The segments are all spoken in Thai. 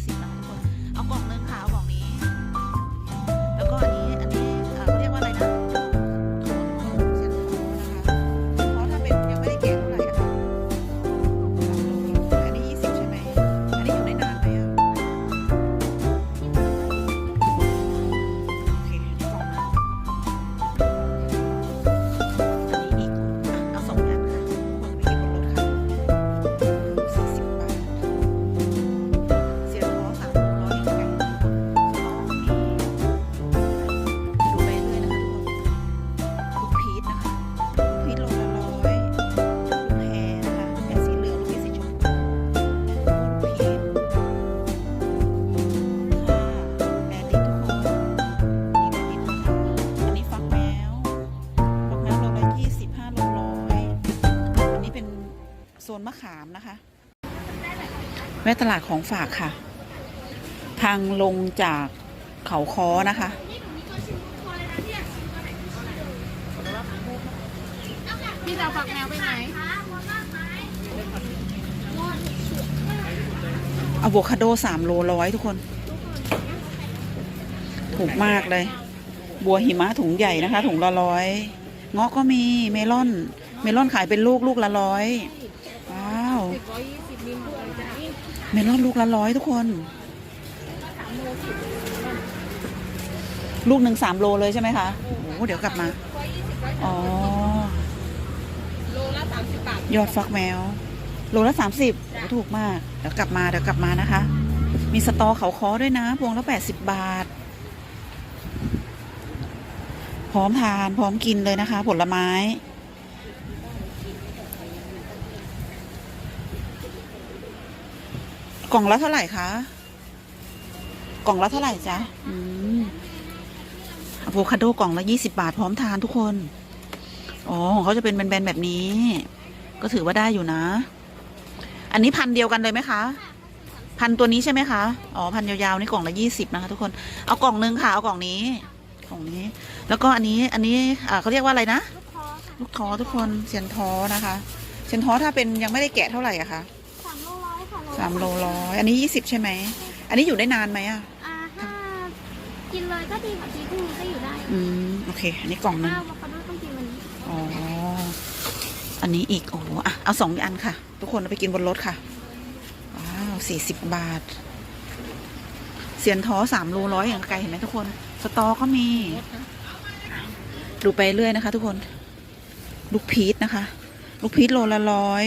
20นะทุกคน เอากล่องนึงค่ะ เอากล่องนี้ามนะคะแม่ตลาดของฝากค่ะ ทางลงจากเขาค้อนะคะ พี่จะเอาฝักแมวไปไหนอะโวคาโดสามโลร้อยทุกคน ถูกมากเลย บัวหิมะถุงใหญ่นะคะ ถุงละร้อยเงาะก็มีเมลอน เมลอนขายเป็นลูกลูกละร้อยว้าว สิบร้อยยี่สิบมิลเลยจ้ะ เมลอนลูกละร้อยทุกคน ลูกหนึ่งสามโลเลยใช่ไหมคะโอ้โหเดี๋ยวกลับมา อ๋อ โลละสามสิบบาทยอดฟักแมว โลละสามสิบถูกมาก เดี๋ยวกลับมาเดี๋ยวกลับมานะคะ มีสตอเขาคอด้วยนะพวงละแปดสิบบาท พร้อมทานพร้อมกินเลยนะคะ ผลไม้ กล่องละเท่าไหร่คะกล่องละเท่าไหร่จ๊ะอืมอะโวคาโดกล่องละยี่สิบาทพร้อมทานทุกคน อ๋อของเขาจะเป็นแบนๆแบบนี้ ก็ถือว่าได้อยู่นะ อันนี้พันเดียวกันเลยไหมคะ พันตัวนี้ใช่ไหมคะ อ๋อพันยาวๆนี่กล่องละยี่สิบนะคะ ทุกคน เอากล่องนึงค่ะ เอากล่องนี้ กล่องนี้ แล้วก็อันนี้ อันนี้อ่าเขาเรียกว่าอะไรนะ ลูกคอค่ะลูกท้อ ทุกคนเซียนท้อนะคะเซียนท้อถ้าเป็นยังไม่ได้แกะเท่าไหร่อะคะสามโลร้อยค่ะ สามโลร้อยอันนี้ยี่สิบใช่ไหม อันนี้อยู่ได้นานไหมอะอ่าถ้ากินเลยก็ดีค่ะทีพรุ่งนี้ก็อยู่ได้อืม โอเค อันนี้กล่องนึงถ้าอะโวคาโดต้องกินวันนี้อ๋อ อันนี้อีก โอ้โหอะ เอาสองอันค่ะ ทุกคนเอาไปกินบนรถค่ะ ว้าวสี่สิบบาท เสียนท้อสามโลร้อยอย่างไกลเห็นไหมทุกคน สตอก็มี ดูไปเรื่อยนะคะ ทุกคน ลูกพีชนะคะ ลูกพีชโลละร้อย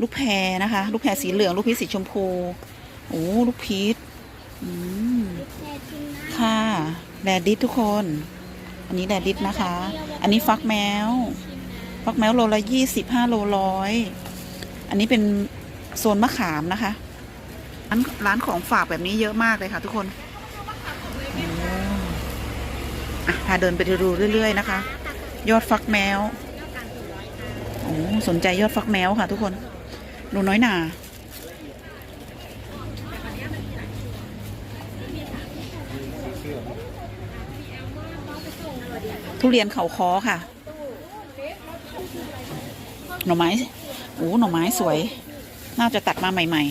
ลูกแพรนะคะ ลูกแพรสีเหลือง ลูกพีชสีชมพูโอ้ลูกพีชค่ะแดดดิสทุกคน อันนี้แดดดิสนะคะ อันนี้ฟักแมว ฟักแมวโลละยี่สิบห้าโลร้อยอันนี้เป็นโซนมะขามนะคะร้านร้านของฝากแบบนี้เยอะมากเลยค่ะ ทุกคนอะพาเดินไปดูเรื่อย ๆ นะคะ ยอดฟักแมวโอ้สนใจยอดฟักแมวค่ะ ทุกคน ดูน้อยหนาทุเรียนเขาคอค่ะ หน่อไม้โอ้หน่อไม้สวย น่าจะตัดมาใหม่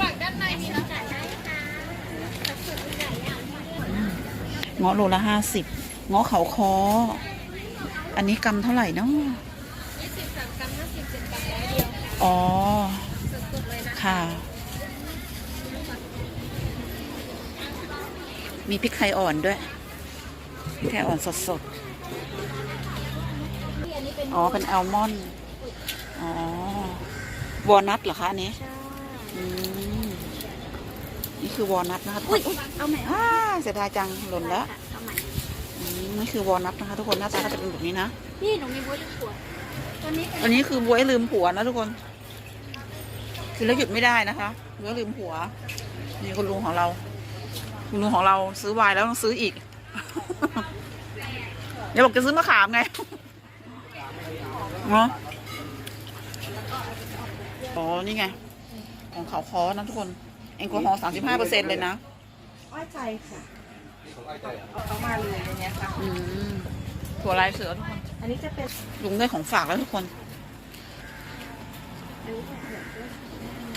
ฝั่งด้านในมีแล้วค่ะได้ค่ะๆเงาะโลละห้าสิบเงาะเขาคอ อันนี้กำเท่าไหร่เนาะ อ๋อสดๆเลยนะค่ะ มีพริกไทยอ่อนด้วยพริกไทยอ่อนสดที่อันนี้เป็นๆอ๋อ เป็นอัลมอนด์ อ๋อ วอลนัทเหรอคะอันนี้ใช่อืมนี่คือวอลนัทนะคะทุกคอุ้ยนอุ๊ยเอาใหม่อ่าเสียดายจังหล่นแล้วเอาใหม่อืมนี่คือวอลนัทนะคะทุกคนหน้าตาก็จะเป็นแบบนี้นะ นี่หนูมีบัวลูกขวดตัวนี้เป็นอันนี้คือบวยลืมผัวนะทุกคน คือแล้วหยุดไม่ได้นะคะบวยลืมผัว นี่คุณลุงของเรา คุณลุงของเราซื้อไวน์แล้วต้องซื้ออีกอย่าบอกจะซื้อมะขามไงเนาะอ๋อ นี่ไง ของเขาคอนะทุกคน แอลกอฮอล์สามสิบห้าเปอร์เซ็นเลยนะอ้อยใจค่ะเอาเอามาเลยอย่างเงี้ยค่ะอืมถั่วลายเสือทุกคน อันนี้จะเป็นลุงได้ของฝากแล้วทุกคน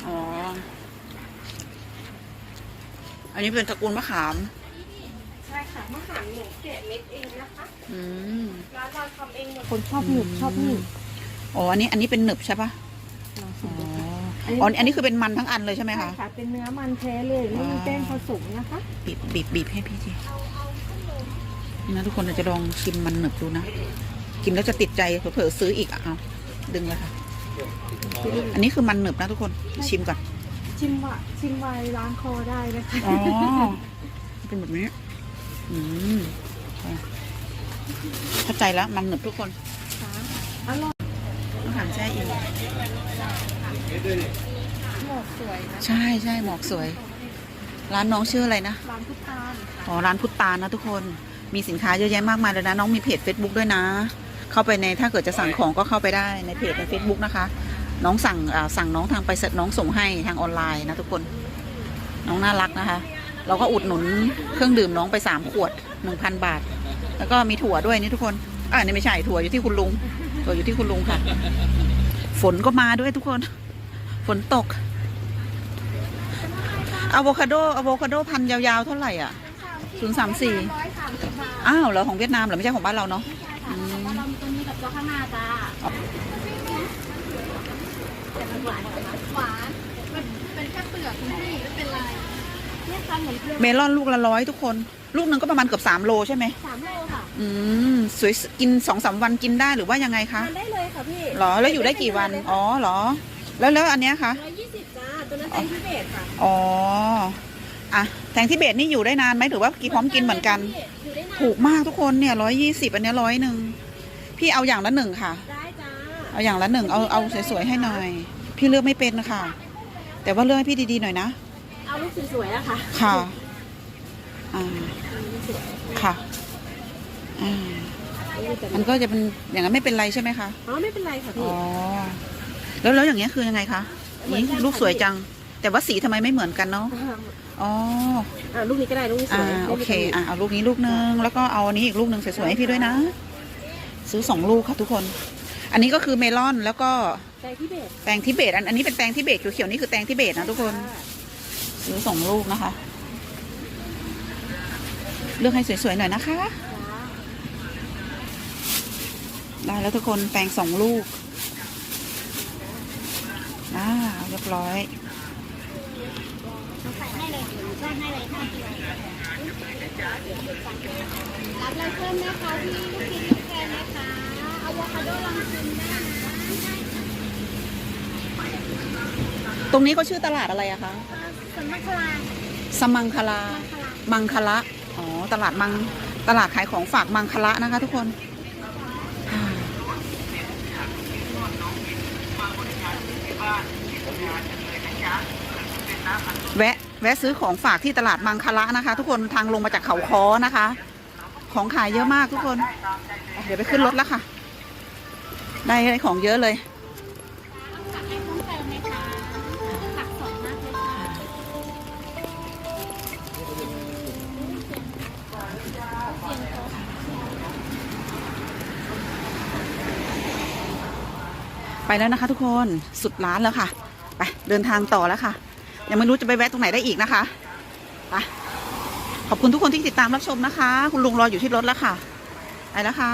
อ๋อ อันนี้เป็นตระกูลมะขาม ใช่ค่ะมะขามหนูแกะเม็ดเองนะคะอืม ร้านเราทำเองหมดคนชอบหนึบชอบหนึบอ๋อ อันนี้อันนี้เป็นหนึบใช่ปะลองอ๋ชิอมดูค่ะอ๋ออันนี้คือเป็นมันทั้งอันเลยใช่ไหมใช่คะ ค่ะ เป็นเนื้อมันแท้เลยไม่มีอ่าแป้งผสมนะคะ บีบบีบบีบให้พี่ทีนะทุกคนเราจะลองชิมมันหนึบดูนะ กินแล้วจะติดใจเผลอๆซื้ออีกอะเอาดึงเลยค่ะ อันนี้คือมันหนึบนะทุกคนชิมก่อน ชิมวะชิมไวน์ล้างคอได้นะคะอ๋อเป็นแบบนี้ อืมเข้าใจแล้วมันหนึบทุกคนอร่อยต้องถามแช่อิ่มหมวกสวยนะใช่ใช่หมอกสวย ร้านน้องชื่ออะไรนะ ร้านพุทธานค่ะอ๋อร้านพุทธานะทุกคน มีสินค้าเยอะแยะมากมายเลยนะ น้องมีเพจ Facebook ด้วยนะ เข้าไปในถ้าเกิดจะสั่งของก็เข้าไปได้ในเพจใน Facebook นะคะ น้องสั่งสั่งน้องทางไปเสร็จน้องส่งให้ทางออนไลน์นะทุกคน น้องน่ารักนะคะ เราก็อุดหนุนเครื่องดื่มน้องไปสามขวดหนึ่งพันบาท แล้วก็มีถั่วด้วยนี่ทุกคนอ่านี่ไม่ใช่ถั่วอยู่ที่คุณลุงถั่วอยู่ที่คุณลุงค่ะ ฝนก็มาด้วยทุกคน ฝนตกอะโวคาโดอะโวคาโดพันยาวๆเท่าไหร่อะศูนย์สามสี่อ้าวเหรอของเวียดนามเหรอไม่ใช่ของบ้านเราเนาะใช่ค่ะแต่ว่าเรามีตัวนี้กับตัวข้างหน้าจ้า แต่มันหวานเหรอคะหวานมันเป็นแค่เปลือกคุณพี่ไม่เป็นไรเนี่ยค่ะเหมือนเปลือกเมลอนลูกละร้อยทุกคน ลูกหนึ่งก็ประมาณเกือบสามโลใช่ไหมสามโลค่ะอืมสวยกินสองสามวันกินได้หรือว่ายังไงคะทานได้เลยค่ะพี่หรอแล้วอยู่ได้กี่วันอ๋อเหรอ แล้วแล้วอันเนี้ยคะร้อยยี่สิบจ้าตัวนั้นเป็นพิเศษค่ะอ๋ออะแตงทิเบตนี่อยู่ได้นานไหมถือว่ากี่พร้อมกินเหมือนกัน อยู่ได้นานถูกมากทุกคนเนี่ยร้อยยี่สิบอันเนี้ร้อยหนึ่งพี่เอาอย่างละหนึ่งค่ะ ได้จ้า เอาอย่างละหนึ่งเอาเอาสวยๆให้หน่อย พี่เลือกไม่เป็นค่ะ แต่ว่าเลือกให้พี่ดีๆหน่อยนะ เอาลูกสวยๆนะคะ ค่ะอ่าค่ะอ่ามันก็จะเป็นอย่างนั้นไม่เป็นไรใช่ไหมคะอ๋อไม่เป็นไรค่ะอ๋พี่อแล้วแล้วอย่างเงี้ยคือยังไงคะเหมือนนี่กันค่ะลูกสวยจัง แต่ว่าสีทำไมไม่เหมือนกันเนาะอ๋ออ่าลูกนี้ก็ได้ลูกนี้สอ่าวยโอเคอ่าเอาลูกนี้ลูกนึงแล้วก็เอาอันนี้อีกลูกนึงสวยๆให้พี่ด้วยนะ ซื้อสองลูกค่ะทุกคน อันนี้ก็คือเมลอนแล้วก็ใจที่เบสแตงทิเบตอันอันนี้เป็นแตงทิเบตเขียวๆนี่คือแตงทิเบตนะทุกคนซื้อสองลูกนะคะ เลือกให้สวยๆหน่อยนะคะ ได้แล้วทุกคนแตงสองลูกอ่าเรียบร้อยใส่ให้เลยก็ให้เลยห้ากิโลรับอะไรเพิ่มไหมคะพี่ลูกชิ้นลูกแกงนะคะ อะโวคาโดลองชิมได้นะตรงนี้เขาชื่อตลาดอะไรอะคะส่วนมะขลาสมังคลา มังคละ อ๋อ ตลาดมัง ตลาดขายของฝากมังคละนะคะทุกคนอ่าแวะ แวะซื้อของฝากที่ตลาดมังคละนะคะ ทุกคนทางลงมาจากเขาค้อนะคะ ของขายเยอะมากทุกคน เดี๋ยวไปขึ้นรถแล้วค่ะ ได้ได้ของเยอะเลย ผักให้เพิ่มเติมไหมคะผักสดมากเลยค่ะไปแล้วนะคะทุกคนสุดร้านแล้วค่ะ ไปเดินทางต่อแล้วค่ะ ยังไม่รู้จะไปแวะตรงไหนได้อีกนะคะไปขอบคุณทุกคนที่ติดตามรับชมนะคะ คุณลุงรออยู่ที่รถแล้วค่ะ ไปแล้วค่ะ